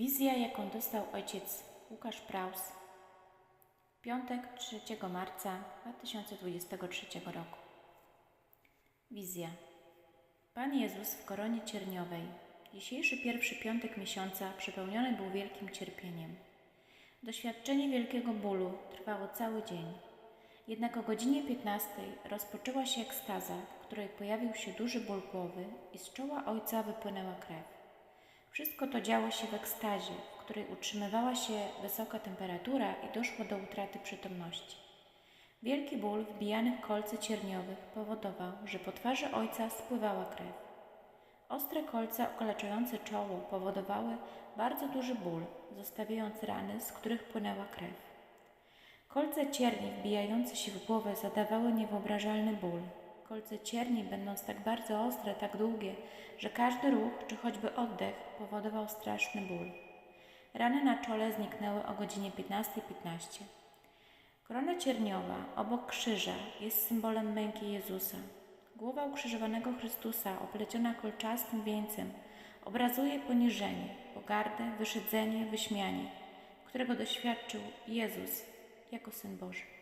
Wizja, jaką dostał ojciec Łukasz Praus piątek 3 marca 2023 roku. Wizja. Pan Jezus w koronie cierniowej. Dzisiejszy pierwszy piątek miesiąca przepełniony był wielkim cierpieniem. Doświadczenie wielkiego bólu trwało cały dzień. Jednak o godzinie 15 rozpoczęła się ekstaza, w której pojawił się duży ból głowy i z czoła ojca wypłynęła krew. Wszystko to działo się w ekstazie, w której utrzymywała się wysoka temperatura i doszło do utraty przytomności. Wielki ból wbijany w kolce cierniowych powodował, że po twarzy ojca spływała krew. Ostre kolce okaleczające czoło powodowały bardzo duży ból, zostawiając rany, z których płynęła krew. Kolce cierni wbijające się w głowę zadawały niewyobrażalny ból. Kolce cierni, będąc tak bardzo ostre, tak długie, że każdy ruch czy choćby oddech powodował straszny ból. Rany na czole zniknęły o godzinie 15.15. Korona cierniowa obok krzyża jest symbolem męki Jezusa. Głowa ukrzyżowanego Chrystusa, opleciona kolczastym wieńcem, obrazuje poniżenie, pogardę, wyszydzenie, wyśmianie, którego doświadczył Jezus jako Syn Boży.